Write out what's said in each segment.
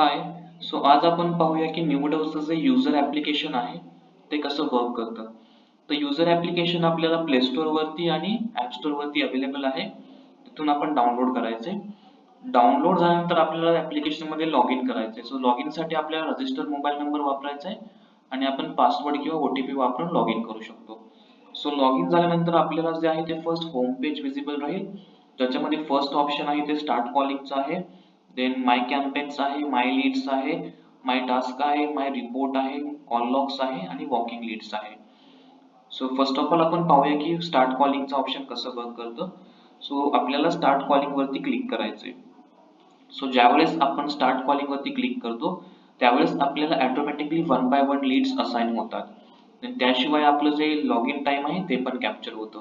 हाय so आज आपण पाहूया की निवडवचं जे युजर ऍप्लिकेशन आहे ते कसं वर्क करतं. तर युजर ऍप्लिकेशन आपल्याला प्ले स्टोर वरती आणि ऍप स्टोर वरती अवेलेबल आहे. तिथून आपण डाउनलोड करायचे. डाउनलोड झाल्यानंतर आपल्याला ऍप्लिकेशनमध्ये लॉग इन करायचे. सो लॉग इनसाठी आपल्याला रजिस्टर मोबाईल नंबर वापरायचा आहे आणि आपण पासवर्ड किंवा ओटीपी वापरून लॉग इन करू शकतो. सो लॉग इन झाल्यानंतर आपल्याला जे आहे ते फर्स्ट होम पेज विजिबल राहील. ज्याच्यामध्ये फर्स्ट ऑप्शन आहे ते स्टार्ट कॉलिंगचं आहे. देन माय कॅम्पेन्स आहे माय लीड्स आहे माय टास्क आहे माय रिपोर्ट आहे कॉल लॉक्स आहे आणि वॉकिंग लीड्स आहे. सो फर्स्ट ऑफ ऑल आपण पाहूया की स्टार्ट कॉलिंगचं ऑप्शन कसं वर्क करतं. सो आपल्याला स्टार्ट कॉलिंग वरती क्लिक करायचंय. सो ज्यावेळेस आपण स्टार्ट कॉलिंग वरती क्लिक करतो त्यावेळेस आपल्याला automatically one by one leads assign होतात. त्याशिवाय आपलं जे लॉग इन टाइम आहे ते पण कॅप्चर होतं.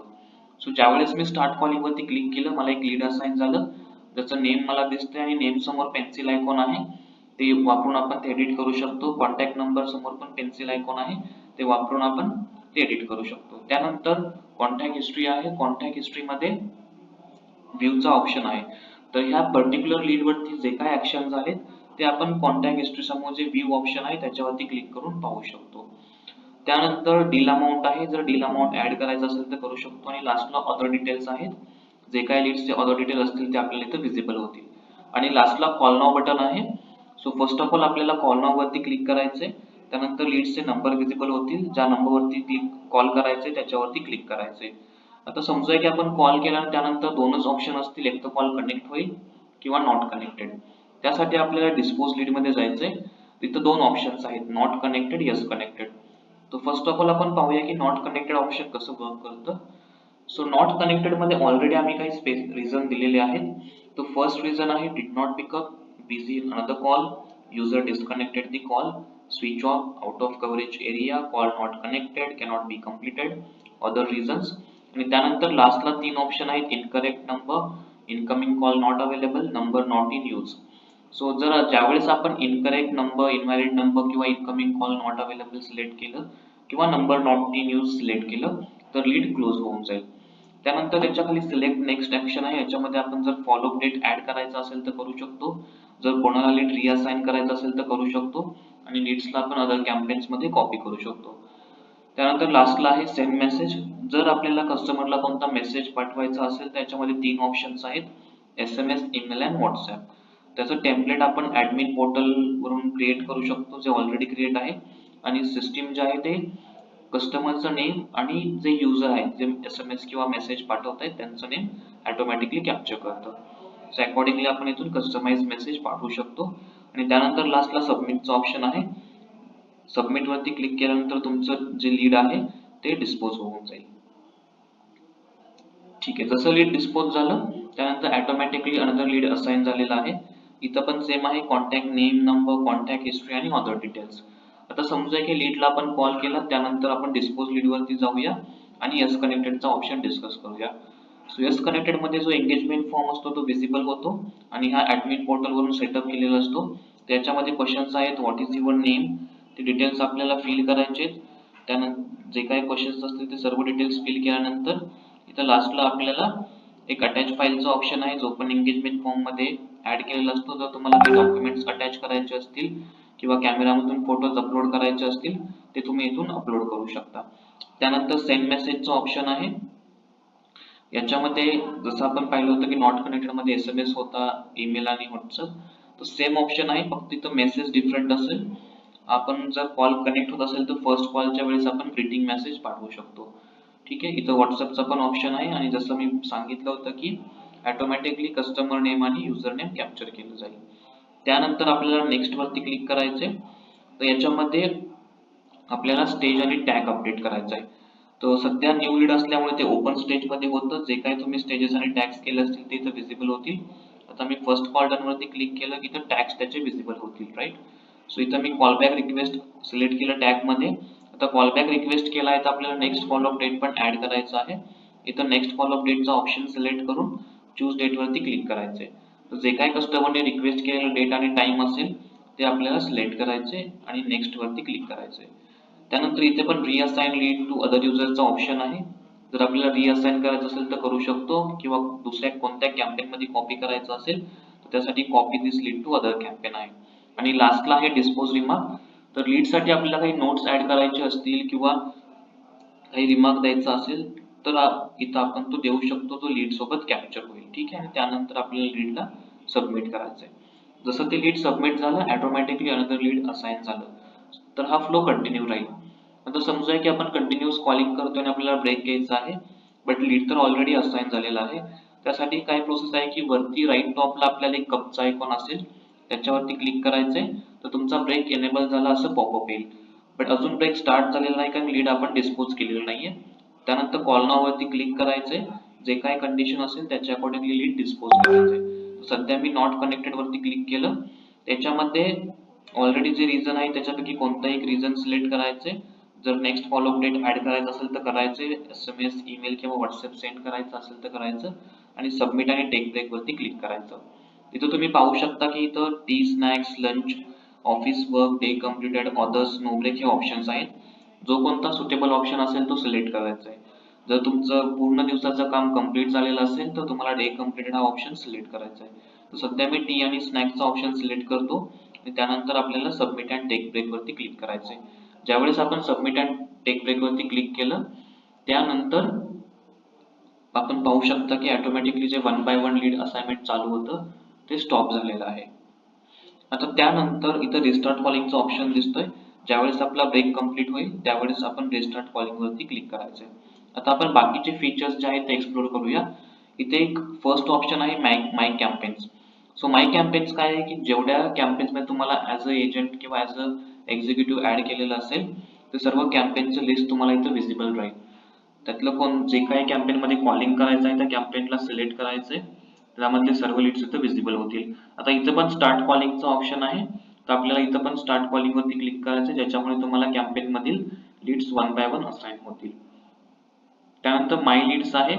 सो ज्यावेळेस मी स्टार्ट कॉलिंग वरती क्लिक केलं मला एक लीड असाइन झालं. त्याचं नेम मला दिसतंय आणि नेम समोर पेन्सिल आयकॉन आहे ते वापरून आपण ते एडिट करू शकतो. कॉन्टॅक्ट नंबर समोर पण पेन्सिल आयकॉन आहे ते वापरून आपण ते एडिट करू शकतो. त्यानंतर कॉन्टॅक्ट हिस्ट्री आहे. कॉन्टॅक्ट हिस्ट्री मध्ये व्ह्यूचा ऑप्शन आहे. तर ह्या पर्टिक्युलर लीड वरती जे काय ऍक्शन झालेत ते आपण कॉन्टॅक्ट हिस्ट्री समोर जे व्ह्यू ऑप्शन आहे त्याच्यावरती क्लिक करून पाहू शकतो. त्यानंतर डील अमाऊंट आहे. जर डील अमाऊंट ऍड करायचं असेल तर करू शकतो. आणि लास्टला अदर डिटेल्स आहेत. जे काय लीड्सचे अदर डिटेल असतील ते आपल्याला इथे विजिबल होतील. आणि लास्टला कॉल नाव बटन आहे. सो फर्स्ट ऑफ ऑल आपल्याला कॉल नाव वरती क्लिक करायचे त्यानंतर लीड्सचे नंबर विजिबल होतील. ज्या नंबर वरती क्लिक कॉल करायचे त्याच्यावरती क्लिक करायचे आता समजूया की आपण कॉल केला त्यानंतर दोनच ऑप्शन असतील. एक तर कॉल कनेक्ट होईल किंवा नॉट कनेक्टेड त्यासाठी आपल्याला डिस्पोज लीडमध्ये जायचंय. तिथं दोन ऑप्शन्स आहेत. नॉट कनेक्टेड यस कनेक्टेड तर फर्स्ट ऑफ ऑल आपण पाहूया की नॉट कनेक्टेड ऑप्शन कसं वर्क करतं. सो नॉट कनेक्टेडमध्ये ऑलरेडी आम्ही काही स्पेस रिझन दिलेले आहेत. तो फर्स्ट रिझन आहे did not pick up busy in another call user disconnected the call switch off out of coverage area call not connected cannot be completed other reasons आणि त्यानंतर लास्टला तीन ऑप्शन आहेत incorrect number incoming call not available number not in use so जर ज्यावेळेस आपण incorrect number invalid number किंवा incoming call not available select केलं किंवा number not in use select केलं तर लीड क्लोज होऊन जाईल. त्यानंतर त्याच्याखाली सिलेक्ट नेक्स्ट ऍक्शन आहे. याच्यामध्ये आपण जर फॉलो डेट ऍड करायचा असेल तर करू शकतो. जर कोणाला लीड रिअसाइन करायचं असेल तर करू शकतो. आणि लीड्सला आपण अदर कॅम्पेन्समध्ये कॉपी करू शकतो. त्यानंतर लास्टला आहे सेंड मेसेज जर आपल्याला कस्टमरला कोणता मेसेज पाठवायचा असेल तर याच्यामध्ये तीन ऑप्शन्स आहेत. S M S email and WhatsApp त्याचं टेम्पलेट आपण ऍडमिन पोर्टल वरून क्रिएट करू शकतो जे ऑलरेडी क्रिएट आहे. आणि सिस्टीम जे आहे ते कस्टमरचं नेम आणि जे युजर आहेत जे एस एम एस किंवा मेसेज पाठवत आहेत त्यांचं नेम ऑटोमॅटिकली कॅप्चर करतं. सो अकॉर्डिंगली आपण इथून कस्टमाइज मेसेज पाठवू शकतो. आणि त्यानंतर लास्टला सबमिटचं ऑप्शन आहे. सबमिट वरती क्लिक केल्यानंतर तुमचं जे लीड आहे ते डिस्पोज होऊन जाईल. ठीक आहे जसं लीड डिस्पोज झालं त्यानंतर ऑटोमॅटिकली अनदर लीड असाइन झालेला आहे. इथं पण सेम आहे contact name number contact history आणि अदर डिटेल्स आता समजा की लीडला आपण कॉल केला त्यानंतर आपण डिस्पोज लीड वरती जाऊया आणि यस कनेक्टेडचा ऑप्शन डिस्कस करूया. सो यस कनेक्टेडमध्ये जो एंगेजमेंट फॉर्म असतो तो विजिबल होतो आणि हा ऍडमिन पोर्टल वरून सेटअप केलेला असतो. त्याच्यामध्ये क्वेश्चन्स आहेत व्हॉट इज युअर नेम ते डिटेल्स आपल्याला फिल करायचे त्यानंतर जे काही क्वेश्चन्स असतील ते सर्व डिटेल्स फिल केल्यानंतर इथं लास्टला आपल्याला एक अटॅच फाईलचा ऑप्शन आहे जो पण एंगेजमेंट फॉर्ममध्ये ऍड केलेला असतो. जर तुम्हाला ते डॉक्युमेंट्स अटॅच करायचे असतील किंवा कॅमेरामधून फोटोज अपलोड करायचे असतील ते तुम्ही इथून अपलोड करू शकता. त्यानंतर सेंड मेसेजचं ऑप्शन आहे. याच्यामध्ये जसं आपण पाहिलं होतं की नॉट कनेक्टेडमध्ये एस एम एस होता ईमेल आणि व्हॉट्सअप तर सेम ऑप्शन आहे फक्त इथं मेसेज डिफरंट असेल. आपण जर कॉल कनेक्ट होत असेल तर फर्स्ट कॉलच्या वेळेस आपण ग्रीटिंग मेसेज पाठवू शकतो. ठीक आहे? इथं व्हॉट्सअपचा पण ऑप्शन आहे आणि जसं मी सांगितलं होतं की ऑटोमॅटिकली कस्टमर नेम आणि युजर नेम कॅप्चर केलं जाईल. त्यानंतर आपल्याला नेक्स्ट वरती क्लिक करायचे तर याच्यामध्ये आपल्याला स्टेज आणि टॅग अपडेट करायचा आहे. तर सध्या न्यू लीड असल्यामुळे ते ओपन स्टेजमध्ये होतं. जे काही तुम्ही स्टेजेस आणि टॅग्स केले असतील ते इथं विजिबल होतील. आता मी फर्स्ट कॉल डन वरती क्लिक केलं की तर टॅग्स त्याचे विजिबल होतील राईट सो इथं मी कॉलबॅक रिक्वेस्ट सिलेक्ट केलं टॅगमध्ये. आता कॉलबॅक रिक्वेस्ट केला आहे तर आपल्याला नेक्स्ट कॉल ऑफ डेट पण ऍड करायचं आहे. इथं नेक्स्ट कॉल ऑफ डेटचा ऑप्शन सिलेक्ट करून चूज डेट वरती क्लिक आहे तर जे काही कस्टमरने रिक्वेस्ट केलेलं डेट आणि टाइम असेल ते आपल्याला सिलेक्ट करायचे आणि नेक्स्ट वरती क्लिक करायचे. त्यानंतर इथे पण रिअसाइन लीड टू अदर युजरचा ऑप्शन आहे. जर आपल्याला रिअसाइन करायचं असेल तर करू शकतो किंवा दुसऱ्या कोणत्या कॅम्पेन मध्ये कॉपी करायचं असेल तर त्यासाठी copy this lead to other campaign आहे. आणि लास्टला आहे डिस्पोज रिमार्क तर लीडसाठी आपल्याला काही नोट्स ऍड करायचे असतील किंवा काही रिमार्क द्यायचा असेल तर इथं आपण तो देऊ शकतो तो लीड सोबत कॅप्चर होईल. ठीक आहे? आणि त्यानंतर आपल्याला लीडला सबमिट करायचं आहे जसं ते लीड सबमिट झालं ऑटोमॅटिकली अनदर लीड असाइन झालं. तर हा फ्लो कंटिन्यू राहील. आता समजा की आपण कंटिन्यूअस कॉलिंग करतोय आणि आपल्याला ब्रेक घ्यायचा आहे बट लीड तर ऑलरेडी असाइन झालेला आहे. त्यासाठी काय प्रोसेस आहे की वरती राईट टॉपला आपल्याला एक कपचा आयकॉन असेल त्याच्यावरती क्लिक करायचंय तर तुमचा ब्रेक एनेबल झाला असं पॉपअप येईल. बट अजून ब्रेक स्टार्ट झालेला नाही कारण लीड आपण डिस्पोज केलेलं नाहीये. त्यानंतर कॉल वरती क्लिक करायचंय जे काय कंडिशन असेल त्याच्या अकॉर्डिंगली लीड डिस्पोज करायचंय सध्या मी नॉट कनेक्टेड वरती क्लिक केलं. त्याच्यामध्ये ऑलरेडी जे रिझन आहे त्याच्यापैकी कोणताही एक रिझन सिलेक्ट करायचे. जर नेक्स्ट फॉलो डेट ऍड करायचं असेल तर करायचे. एस एम एस ईमेल किंवा व्हॉट्सअप सेंड करायचं असेल तर करायचं. आणि सबमिट आणि टेक ब्रेक वरती क्लिक करायचं. इथं तुम्ही पाहू शकता की इथं tea snacks lunch office work day completed others no break हे ऑप्शन्स आहेत. जो कोणता सुटेबल ऑप्शन असेल तो सिलेक्ट करायचा आहे. जर तुमचं पूर्ण दिवसाचं काम कंप्लीट झालेलं असेल तर तुम्हाला डे कम्प्लीटेड हा ऑप्शन सिलेक्ट करायचा आहे. तर सध्या मी टी आणि स्नॅक्सचा ऑप्शन सिलेक्ट करतो त्यानंतर आपल्याला सबमिट अँड टेक ब्रेक वरती क्लिक करायचं आहे. ज्यावेळेस आपण सबमिट अँड टेक ब्रेक वरती क्लिक केलं त्यानंतर आपण पाहू शकता की ऑटोमॅटिकली जे one by one lead assignment चालू होतं ते स्टॉप झालेलं आहे. आता त्यानंतर इथं रिस्टार्ट कॉलिंगचं ऑप्शन दिसतोय. ज्यावेळेस आपला ब्रेक कंप्लीट होईल त्यावेळेस आपण रेस्टार्ट कॉलिंग वरती क्लिक करायचंय. आता आपण बाकीचे फीचर्स जे आहेत ते एक्सप्लोर करूया. इथे एक फर्स्ट ऑप्शन आहे my my campaigns so my campaigns काय आहे की जेवढ्या कॅम्पेन्समध्ये तुम्हाला ऍज अ एजंट किंवा ऍज अ एक्झिक्युटिव्ह ऍड केलेलं असेल ते सर्व कॅम्पेनचं लिस्ट तुम्हाला इथं विजिबल राहील. त्यातलं कोण जे काही कॅम्पेन मध्ये कॉलिंग करायचं आहे त्या कॅम्पेनला सिलेक्ट करायचंय. त्यामधले सर्व लीड्स इथं विजिबल होतील. आता इथं पण स्टार्ट कॉलिंगचं ऑप्शन आहे. तर आपल्याला इथं पण स्टार्ट कॉलिंग वरती क्लिक करायचं ज्याच्यामुळे तुम्हाला कॅम्पेन मधील leads one by one assign होतील त्यानंतर माय लीड्स आहे.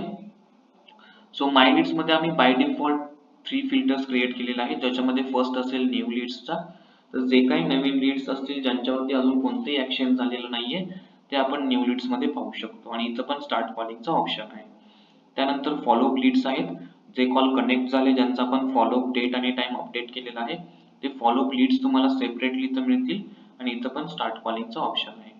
सो माय लीड्समध्ये आम्ही by default three filters create केलेले आहेत. ज्याच्यामध्ये फर्स्ट असेल न्यू लीड्सचा तर जे काही नवीन लीड्स असतील ज्यांच्यावरती अजून कोणतेही ऍक्शन झालेलं नाहीये ते आपण न्यू लीड्समध्ये पाहू शकतो. आणि इथं पण स्टार्ट कॉलिंगचा ऑप्शन आहे. त्यानंतर फॉलोअप लीड्स आहेत. जे कॉल कनेक्ट झाले ज्यांचा आपण फॉलोअप डेट आणि टाइम अपडेट केलेला आहे. ते फॉलोअप लीड्स तुम्हाला सेपरेटली इथं मिळतील आणि इथं पण स्टार्ट कॉलिंगचा ऑप्शन आहे.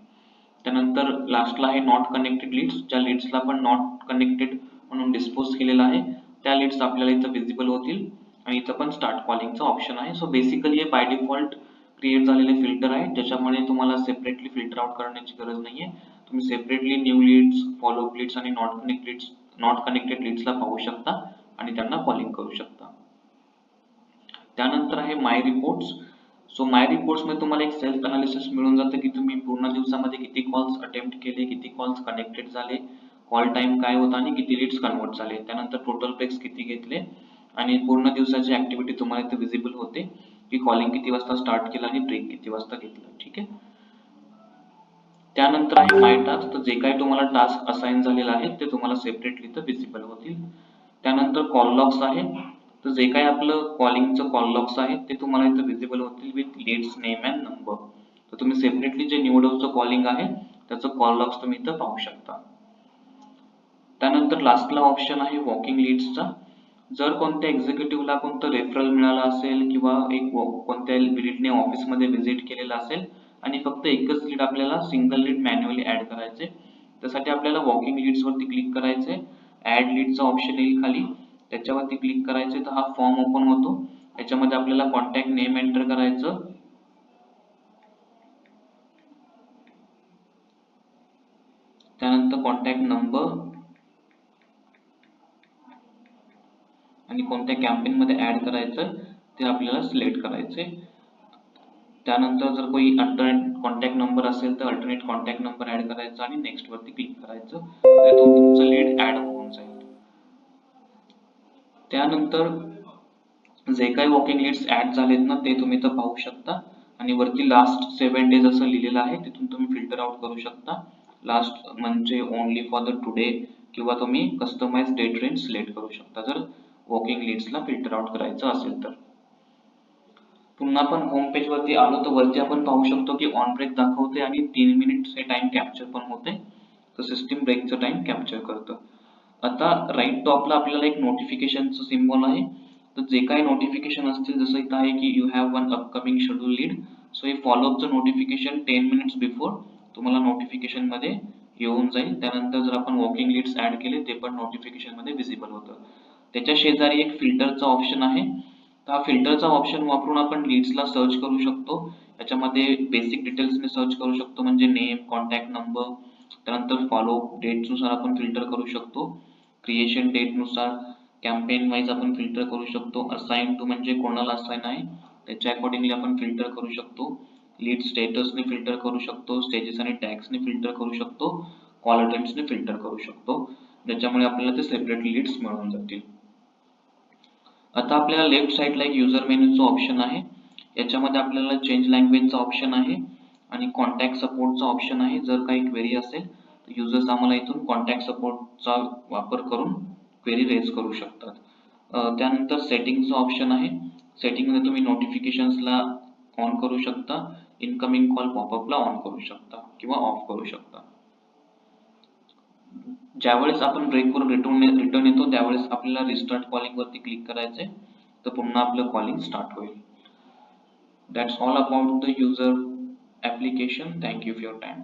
त्यानंतर लास्टला आहे नॉट कनेक्टेड लीड्स ज्या लीड्सला आपण नॉट कनेक्टेड म्हणून डिस्पोज केलेला आहे त्या लीड्स आपल्याला इथं विजिबल होतील आणि इथं पण स्टार्ट कॉलिंगचा ऑप्शन आहे. सो बेसिकली हे बाय डिफॉल्ट क्रिएट झालेले फिल्टर आहे ज्याच्यामुळे तुम्हाला सेपरेटली फिल्टर आउट करण्याची गरज नाहीये. तुम्ही separately new leads follow up leads आणि नॉट कनेक्टेड नॉट कनेक्टेड लीड्सला पाहू शकता आणि त्यांना कॉलिंग करू शकता. त्यानंतर आहे माय रिपोर्ट्स सो माय रिपोर्ट्समध्ये तुम्हाला एक सेल्फ अनालिसिस मिळून जातं की तुम्ही पूर्ण दिवसामध्ये किती कॉल्स अटेम्प्ट केले किती कॉल्स कनेक्टेड झाले कॉल टाइम काय होता आणि किती लीड्स कन्वर्ट झाले. त्यानंतर टोटल ब्रेक्स किती घेतले आणि पूर्ण दिवसाची ऍक्टिव्हिटी तुम्हाला इथे विजिबल होते की कॉलिंग किती वाजता स्टार्ट केलं आणि ब्रेक किती वाजता घेतला. ठीक आहे? त्यानंतर आहे माय टास्क तर जे काही तुम्हाला टास्क असाइन झालेला आहे ते तुम्हाला सेपरेटली इथं विजिबल होतील. त्यानंतर कॉल लॉग्स आहे. तर जे काही आपलं कॉलिंगचं कॉल लॉक्स आहे ते तुम्हाला इथं विजिबल होतील with leads name and number तर तुम्ही सेपरेटली जे निवडवचं कॉलिंग आहे त्याचं कॉल लॉक्स तुम्ही इथं पाहू शकता. त्यानंतर लास्टला ऑप्शन आहे वॉकिंग लीड्सचा जर कोणत्या एक्झिक्युटिव्हला कोणतं रेफरल मिळालं असेल किंवा एक कोणत्या लीडने ऑफिसमध्ये व्हिजिट केलेलं असेल आणि फक्त एकच लीड आपल्याला सिंगल लीड मॅन्युअली ऍड करायचे त्यासाठी आपल्याला वॉकिंग लीड्सवरती क्लिक करायचे. ऍड लीडचा ऑप्शन येईल खाली. त्याच्यावरती क्लिक करायचे तर हा फॉर्म ओपन होतो. याच्यामध्ये आपल्याला कॉन्टॅक्ट नेम एंटर करायचं. त्यानंतर कॉन्टॅक्ट नंबर आणि कोणत्या कॅम्पेन मध्ये ऍड करायचं ते आपल्याला सिलेक्ट करायचे. त्यानंतर जर कोणी अल्टरनेट कॉन्टॅक्ट नंबर असेल तर अल्टरनेट कॉन्टॅक्ट नंबर ऍड करायचा आणि नेक्स्ट वरती क्लिक करायचं. तुमचं लीड ऍड होऊन जाईल. त्यानंतर जे काही वॉकिंग लीड्स ऍड झालेत ना ते तुम्ही इथं पाहू शकता. आणि वरती लास्ट सेव्हन डेज असं लिहिलेलं आहे तिथून तुम्ही फिल्टर आउट करू शकता. लास्ट म्हणजे ओनली फॉर द टुडे किंवा तुम्ही कस्टमाइज डेट रेंज सिलेक्ट करू शकता जर वॉकिंग लीड्सला फिल्टर आउट करायचं असेल तर. पुन्हा आपण होम पेज वरती आलो तर वरती आपण पाहू शकतो की ऑन ब्रेक दाखवते आणि तीन मिनिट हे टाइम कॅप्चर पण होते तर सिस्टीम ब्रेकचं टाइम कॅप्चर करतं. आता राईट टॉपला आपल्याला एक नोटिफिकेशनचं सिम्बॉल आहे. तर जे काही नोटिफिकेशन असतील जसं इथं आहे की you have one upcoming schedule lead so हे फॉलोअपचं नोटिफिकेशन टेन मिनिट्स बिफोर तुम्हाला नोटिफिकेशनमध्ये मध्ये येऊन जाईल. त्यानंतर जर आपण वॉकिंग लीड्स ऍड केले ते पण नोटिफिकेशनमध्ये मध्ये होतं. त्याच्या शेजारी एक फिल्टरचा ऑप्शन आहे. तर हा फिल्टरचा ऑप्शन वापरून आपण लीड्सला सर्च करू शकतो. याच्यामध्ये बेसिक डिटेल्सने सर्च करू शकतो म्हणजे नेम कॉन्टॅक्ट नंबर त्यानंतर फॉलो नुसार आपण फिल्टर करू शकतो. क्रिएशननुसार कॅम्पेन वाईज आपण फिल्टर करू शकतो. असाइन टू म्हणजे कोणाला असाइन आहे? त्याच्या अकॉर्डिंगली आपण फिल्टर करू शकतो. लीड स्टेटसने फिल्टर करू शकतो. स्टेजेस आणि टॅक्सने फिल्टर करू शकतो. कॉल ने फिल्टर करू शकतो. ज्याच्यामुळे आपल्याला ते सेपरेट लीड्स मिळून जातील. आता आपल्याला लेफ्ट साईडला एक युजर मेन्यूचं ऑप्शन आहे. याच्यामध्ये आपल्याला चेंज लँग्वेजचा ऑप्शन आहे. आणि कॉन्टॅक्ट सपोर्टचा ऑप्शन आहे. जर काही क्वेरी असेल युजर्स आम्हाला इथून कॉन्टॅक्ट सपोर्टचा वापर करून क्वेरी रेज करू शकतात. त्यानंतर सेटिंगचं ऑप्शन आहे. सेटिंगमध्ये तुम्ही नोटिफिकेशन्सला ऑन करू शकता. इनकमिंग कॉल पॉपअपला ऑन करू शकता किंवा ऑफ करू शकता. ज्यावेळेस आपण ब्रेक करून रिटर्न रिटर्न येतो त्यावेळेस आपल्याला रिस्टार्ट कॉलिंग वरती क्लिक करायचे तर पुन्हा आपलं कॉलिंग स्टार्ट होईल. That's all about the user application thank you for your time